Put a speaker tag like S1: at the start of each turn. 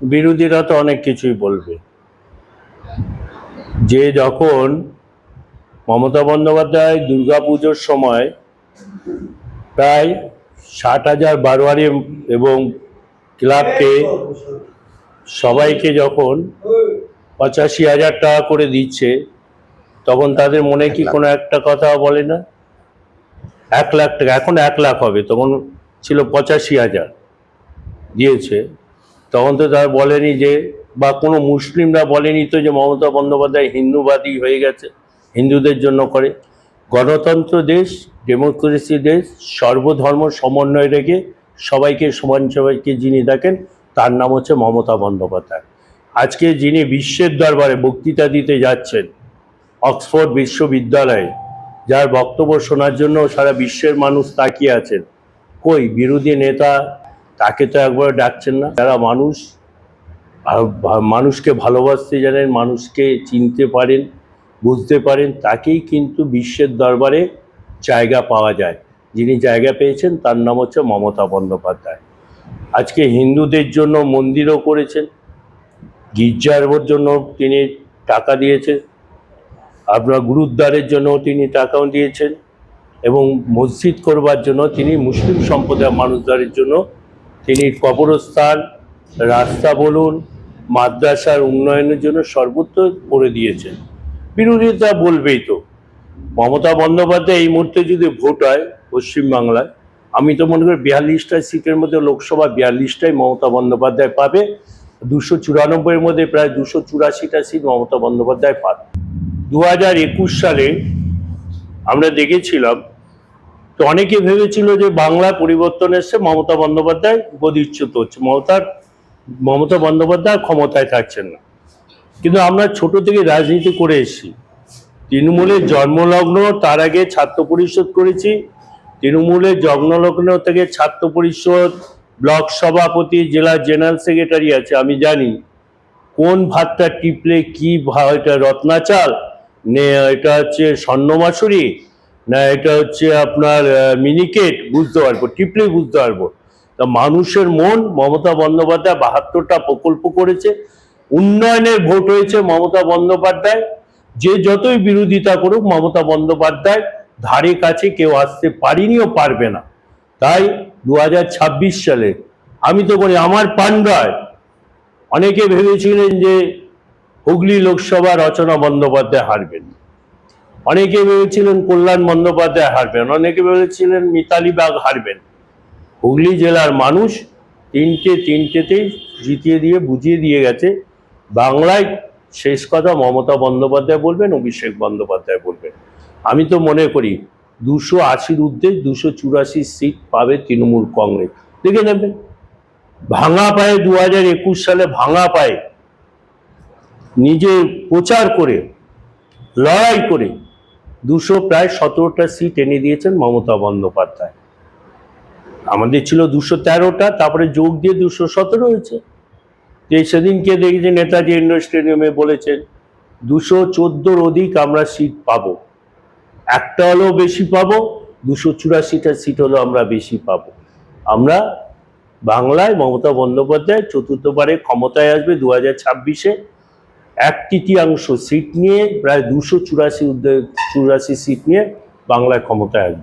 S1: বিরোধীরা তো অনেক কিছুই বলবে। যে যখন মমতা বন্দ্যোপাধ্যায় দুর্গাপুজোর সময় প্রায় ষাট হাজার বারোয়ারি এবং ক্লাবকে সবাইকে যখন পঁচাশি হাজার টাকা করে দিচ্ছে, তখন তাদের মনে কি কোনো একটা কথা বলে না? এক লাখ টাকা, এখন এক লাখ হবে, তখন ছিল পঁচাশি হাজার দিয়েছে। তখন তো তারা বলেনি যে, বা কোনো মুসলিমরা বলেনি তো যে মমতা বন্দ্যোপাধ্যায় হিন্দুবাদী হয়ে গেছে, হিন্দুদের জন্য করে। গণতন্ত্র দেশ, ডেমোক্রেসি দেশ, সর্বধর্ম সমন্বয় রেখে সবাইকে সমান সবাইকে যিনি দেখেন, তার নাম হচ্ছে মমতা বন্দ্যোপাধ্যায়। আজকে যিনি বিশ্বের দরবারে বক্তৃতা দিতে যাচ্ছেন, অক্সফোর্ড বিশ্ববিদ্যালয়ে, যার বক্তব্য শোনার জন্য সারা বিশ্বের মানুষ তাকিয়ে আছেন, কই বিরোধী নেতা তাকে তো একবার ডাকছেন না। যারা মানুষ মানুষকে ভালোবাসতে জানেন, মানুষকে চিনতে পারেন, বুঝতে পারেন, তাকেই কিন্তু বিশ্বের দরবারে জায়গা পাওয়া যায়। যিনি জায়গা পেয়েছেন, তার নাম হচ্ছে মমতা বন্দ্যোপাধ্যায়। আজকে হিন্দুদের জন্য মন্দিরও করেছেন, গির্জার জন্য তিনি টাকা দিয়েছেন, আপনার গুরুদ্বারের জন্য তিনি টাকাও দিয়েছেন, এবং মসজিদ করবার জন্য তিনি মুসলিম সম্প্রদায়ের মানুষদের জন্য তিনি কবরস্থান, রাস্তা বলুন, মাদ্রাসার উন্নয়নের জন্য সর্বত্র করে দিয়েছেন। বিরোধিতা বলবেই তো, মমতা বন্দ্যোপাধ্যায় এই মুহূর্তে যদি ভোট হয় পশ্চিমবাংলায়, আমি তো মনে করি বিয়াল্লিশটা সিটের মধ্যে, লোকসভা বিয়াল্লিশটাই মমতা বন্দ্যোপাধ্যায় পাবে। দুশো চুরানব্বইয়ের মধ্যে প্রায় দুশো চুরাশিটা সিট মমতা বন্দ্যোপাধ্যায় পাবে। দু হাজার একুশ সালে আমরা দেখেছিলাম তো অনেকে ভেবেছিল যে বাংলা পরিবর্তন এসছে, মমতা বন্দ্যোপাধ্যায় গদিচ্যুত হচ্ছে। মমতার, মমতা বন্দ্যোপাধ্যায় ক্ষমতায় থাকছেন না। কিন্তু আমরা ছোট থেকে রাজনীতি করে এসেছি। তৃণমূলের জন্মলগ্ন, তার আগে ছাত্র পরিষদ করেছি। তৃণমূলের জন্মলগ্ন থেকে ছাত্র পরিষদ, ব্লক সভাপতি, জেলা জেনারেল সেক্রেটারি আছে, আমি জানি। কোন ভাতটা টিপলে কি এটা রত্নাচাল নে এটা হচ্ছে স্বর্ণমাসুরি না, এটা হচ্ছে আপনার মিনিকেট বুঝতে পারব টিপলেই বুঝতে পারব। তা মানুষের মন, মমতা বন্দ্যোপাধ্যায় বাহাত্তরটা প্রকল্প করেছে, উন্নয়নের ভোট হয়েছে মমতা বন্দ্যোপাধ্যায়। যে যতই বিরোধিতা করুক, মমতা বন্দ্যোপাধ্যায় ধারে কাছে কেউ আসতে পারিনি ও পারবে না। তাই দু হাজার ছাব্বিশ সালে, আমি তো বলি আমার পান্ডায়, অনেকে ভেবেছিলেন যে হুগলি লোকসভা রচনা বন্দ্যোপাধ্যায় হারবেন। অনেকে ভেবেছিলেন কল্যাণ বন্দ্যোপাধ্যায় হারবেন, অনেকে ভেবেছিলেন মিতালি বাগ হারবেন। হুগলি জেলার মানুষ তিনটে তিনটেতেই জিতিয়ে দিয়ে বুঝিয়ে দিয়ে গেছে। বাংলায় শেষ কথা মমতা বন্দ্যোপাধ্যায় বলবেন, অভিষেক বন্দ্যোপাধ্যায় বলবেন। আমি তো মনে করি দুশো আশির ঊর্ধ্বে দুশো চুরাশি সিট পাবে তৃণমূল কংগ্রেস। দেখে নেবেন, ভাঙা পায়ে দু হাজার একুশ সালে ভাঙা পায়ে নিজে প্রচার করে, লড়াই করে দুশো প্রায় সতেরোটা সিট এনে দিয়েছেন মমতা বন্দ্যোপাধ্যায়। আমাদের ছিল দুশো তেরোটা, তারপরে যোগ দিয়ে দুশো সতেরো হয়েছে। যে সেদিনকে দেখেছি নেতাজি ইন্ডোর স্টেডিয়ামে বলেছেন, দুশো চোদ্দোর অধিক আমরা সিট পাবো। একটা হলেও বেশি পাবো, দুশো চুরাশিটা সিট হলেও আমরা বেশি পাবো। আমরা বাংলায় মমতা বন্দ্যোপাধ্যায় চতুর্থবারে ক্ষমতায় আসবে দু হাজার ছাব্বিশে। এক তৃতীয়াংশ সিট নিয়ে প্রায় দুশো চুরাশি চুরাশি সিট নিয়ে বাংলায় ক্ষমতায় আসবে।